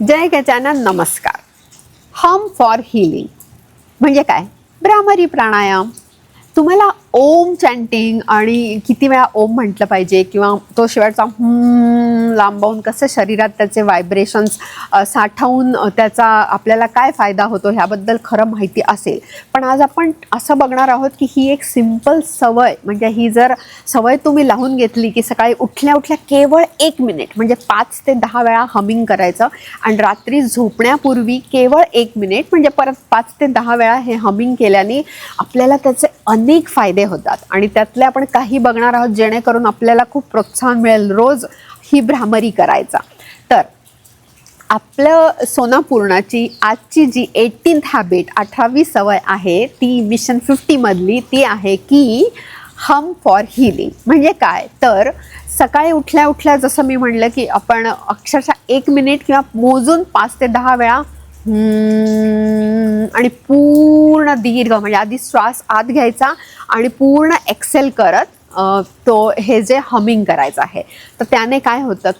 जय गजानन नमस्कार. हम for healing म्हणजे काय? ब्राह्मरी प्राणायाम. तुम्हाला ओम चॅन्टिंग आणि किती वेळा ओम म्हटलं पाहिजे किंवा तो शेवटचा हम्म लांबवून कसं शरीरात त्याचे व्हायब्रेशन्स साठवून त्याचा आपल्याला काय फायदा होतो ह्याबद्दल खरं माहिती असेल. पण आज आपण असं बघणार आहोत की ही एक सिंपल सवय म्हणजे ही जर सवय तुम्ही लावून घेतली की सकाळी उठल्या उठल्या केवळ एक मिनिट म्हणजे पाच ते दहा वेळा हमिंग करायचं आणि रात्री झोपण्यापूर्वी केवळ एक मिनिट म्हणजे परत पाच ते दहा वेळा हे हमिंग केल्याने आपल्याला त्याचे अनेक फायदे होतात. आणि त्यातले आपण काही बघणार आहोत जेणेकरून आपल्याला खूप प्रोत्साहन मिळेल. रोज ही भ्रामरी करायचा. तर आपलं सोनापूर्णाची आजची जी एटीन्थ हॅबिट अठरावी सवय आहे ती मिशन फिफ्टीमधली ती आहे की हम फॉर हिलिंग म्हणजे काय? तर सकाळी उठल्या उठल्या जसं मी म्हणलं की आपण अक्षरशः एक मिनिट किंवा मोजून पाच ते दहा वेळा आणि पूर्ण दीर्घ म्हणजे आधी श्वास आत घ्यायचा आणि पूर्ण एक्सेल करत तो हे जे हमिंग करायचं आहे. तर त्याने काय होतं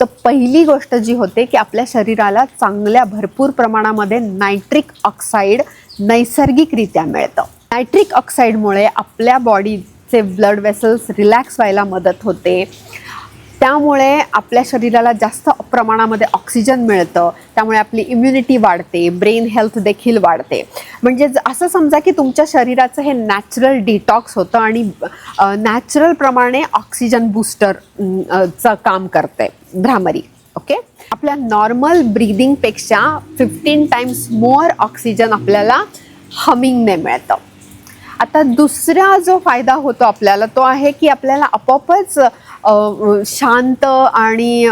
तर पहिली गोष्ट जी होते की आपल्या शरीराला चांगल्या भरपूर प्रमाणामध्ये नायट्रिक ऑक्साईड नैसर्गिकरित्या मिळतं. नायट्रिक ऑक्साईडमुळे आपल्या बॉडीचे ब्लड वेसल्स रिलॅक्स व्हायला मदत होते. त्यामुळे आपल्या शरीराला जास्त प्रमाणामध्ये ऑक्सिजन मिळतं. त्यामुळे आपली इम्युनिटी वाढते ब्रेन हेल्थ देखील वाढते. म्हणजे ज- असं समजा की तुमच्या शरीराचं हे नॅचरल डिटॉक्स होतं आणि नॅचरल प्रमाणे ऑक्सिजन बूस्टर चं काम करते भ्रामरी ओके आपल्या नॉर्मल ब्रीदिंगपेक्षा फिफ्टीन टाइम्स मोर ऑक्सिजन आपल्याला हमिंगने मिळतं. आता दुसरा जो फायदा होतो आपल्याला तो आहे की आपल्याला आपोआपच शांत आणि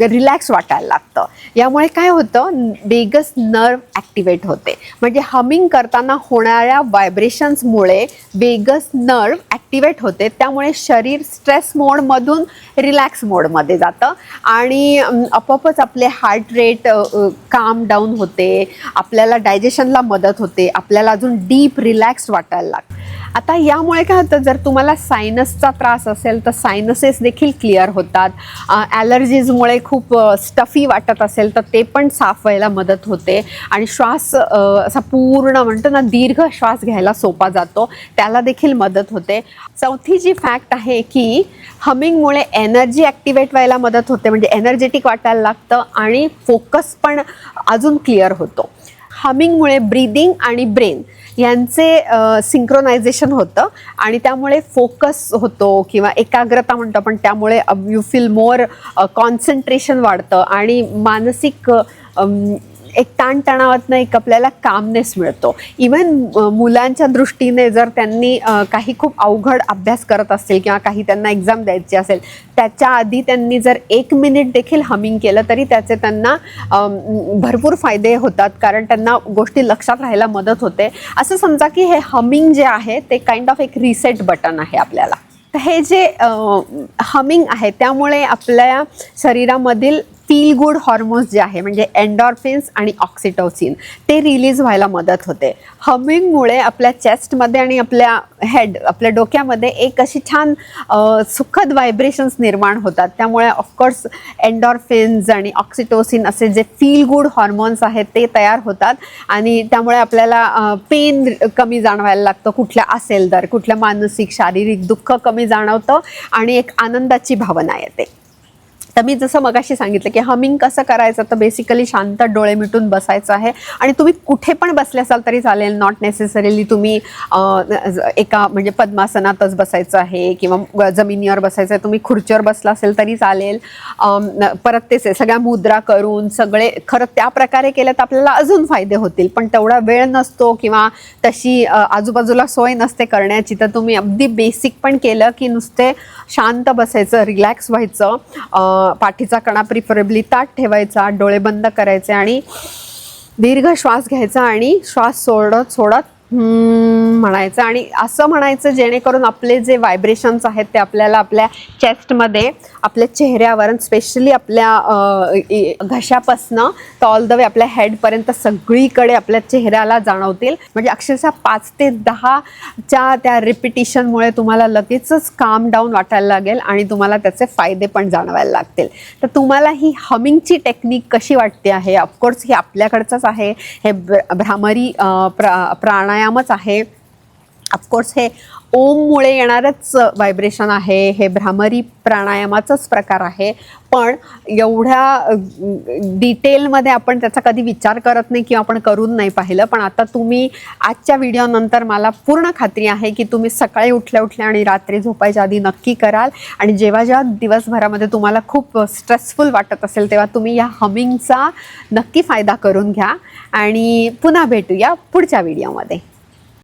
रिलॅक्स वाटायला लागतं. यामुळे काय होतं बेगस नर्व ॲक्टिवेट होते. म्हणजे हमिंग करताना होणाऱ्या व्हायब्रेशन्समुळे बेगस नर्व ॲक्टिवेट होते. त्यामुळे शरीर स्ट्रेस मोडमधून रिलॅक्स मोडमध्ये जातं. आणि आपोआपच आपले हार्ट रेट काम डाऊन होते. आपल्याला डायजेशनला मदत होते. आपल्याला अजून डीप रिलॅक्स वाटायला लागतं. आता यामुळे काय होतं जर तुम्हाला सायनसचा त्रास असेल तर सायनसेस देखील क्लिअर होतात. ॲलर्जीजमुळे खूप स्टफी वाटत असेल तर ते पण साफ व्हायला मदत होते. आणि श्वास असा पूर्ण म्हणतो ना दीर्घ श्वास घ्यायला सोपा जातो. त्याला देखील मदत होते. चौथी जी फॅक्ट आहे की हमिंगमुळे एनर्जी ॲक्टिवेट व्हायला मदत होते. म्हणजे एनर्जेटिक वाटायला लागतं आणि फोकस पण अजून क्लिअर होतो. हमिंगमुळे ब्रीदिंग आणि ब्रेन यांचे सिंक्रोनायझेशन होतं. आणि त्यामुळे फोकस होतो किंवा एकाग्रता म्हणतो आपण त्यामुळे यू फील मोर कॉन्सन्ट्रेशन वाढतं. आणि मानसिक एक ताणतणावातनं एक आपल्याला कामनेस मिळतो. इवन मुलांच्या दृष्टीने जर त्यांनी काही खूप अवघड अभ्यास करत असतील किंवा काही त्यांना एक्झाम द्यायची असेल त्याच्या आधी त्यांनी जर एक मिनिट देखील हमिंग केलं तरी त्याचे त्यांना भरपूर फायदे होतात. कारण त्यांना गोष्टी लक्षात राहायला मदत होते. असं समजा की हे हमिंग जे आहे ते काइंड ऑफ एक रिसेट बटन आहे आपल्याला. तर हे जे हमिंग आहे त्यामुळे आपल्या शरीरामधील फील गुड हॉर्मोन्स जे आहे म्हणजे एन्डॉर्फिन्स आणि ऑक्सिटोसिन ते रिलीज व्हायला मदत होते. हमिंगमुळे आपल्या चेस्टमध्ये आणि आपल्या हेड आपल्या डोक्यामध्ये एक अशी छान सुखद व्हायब्रेशन्स निर्माण होतात. त्यामुळे ऑफकोर्स एन्डॉर्फिन्स आणि ऑक्सिटोसिन असे जे फील गुड हॉर्मोन्स आहेत ते तयार होतात. आणि त्यामुळे आपल्याला पेन कमी जाणवायला लागतं. कुठल्या असेल तर कुठल्या मानसिक शारीरिक दुःख कमी जाणवतं आणि एक आनंदाची भावना येते. तर मी जसं मगाशी सांगितलं की हमिंग कसं करायचं तर बेसिकली शांत डोळे मिटून बसायचं आहे. आणि तुम्ही कुठे पण बसले असाल तरी चालेल. नॉट नेसेसरीली तुम्ही एका म्हणजे पद्मासनातच बसायचं आहे किंवा जमिनीवर बसायचं आहे. तुम्ही खुर्चीवर बसला असेल तरी चालेल. परत तेच सगळ्या मुद्रा करून सगळे खरं त्या प्रकारे केलं तर आपल्याला अजून फायदे होतील. पण तेवढा वेळ नसतो किंवा तशी आजूबाजूला सोय नसते करण्याची तर तुम्ही अगदी बेसिक पण केलं की नुसते शांत बसायचं रिलॅक्स व्हायचं. पाठीचा कणा प्रिफरेबली ताट ठेवायचा डोळे बंद करायचे आणि दीर्घ श्वास घ्यायचा आणि श्वास सोडत सोडत हम्म म्हणायचं आणि असं म्हणायचं जेणेकरून आपले जे व्हायब्रेशन्स आहेत ते आपल्याला आपल्या चेस्टमध्ये आपल्या चेहऱ्यावर स्पेशली आपल्या घशापासनं तर ऑल द वे आपल्या हेडपर्यंत सगळीकडे आपल्या चेहऱ्याला जाणवतील. म्हणजे अक्षरशः पाच ते दहाच्या त्या रिपिटिशनमुळे तुम्हाला लगेचच काम डाऊन वाटायला लागेल आणि तुम्हाला त्याचे फायदे पण जाणवायला लागतील. तर तुम्हाला ही हमिंगची टेक्निक कशी वाटते आहे? ऑफकोर्स हे आपल्याकडचंच आहे. हे भ्रामरी प्रा प्राणायामच आहे. ऑफकोर्स हे ओममुळे येणारच व्हायब्रेशन आहे हे भ्रामरी प्राणायामाचाच प्रकार आहे. पण एवढ्या डिटेलमध्ये आपण त्याचा कधी विचार करत नाही किंवा आपण करून नाही पाहिलं. पण आता तुम्ही आजच्या व्हिडिओनंतर मला पूर्ण खात्री आहे की तुम्ही सकाळी उठल्या उठल्या आणि रात्री झोपायच्या आधी नक्की कराल. आणि जेव्हा जेव्हा दिवसभरामध्ये तुम्हाला खूप स्ट्रेसफुल वाटत असेल तेव्हा तुम्ही या हमिंगचा नक्की फायदा करून घ्या. आणि पुन्हा भेटूया पुढच्या व्हिडिओमध्ये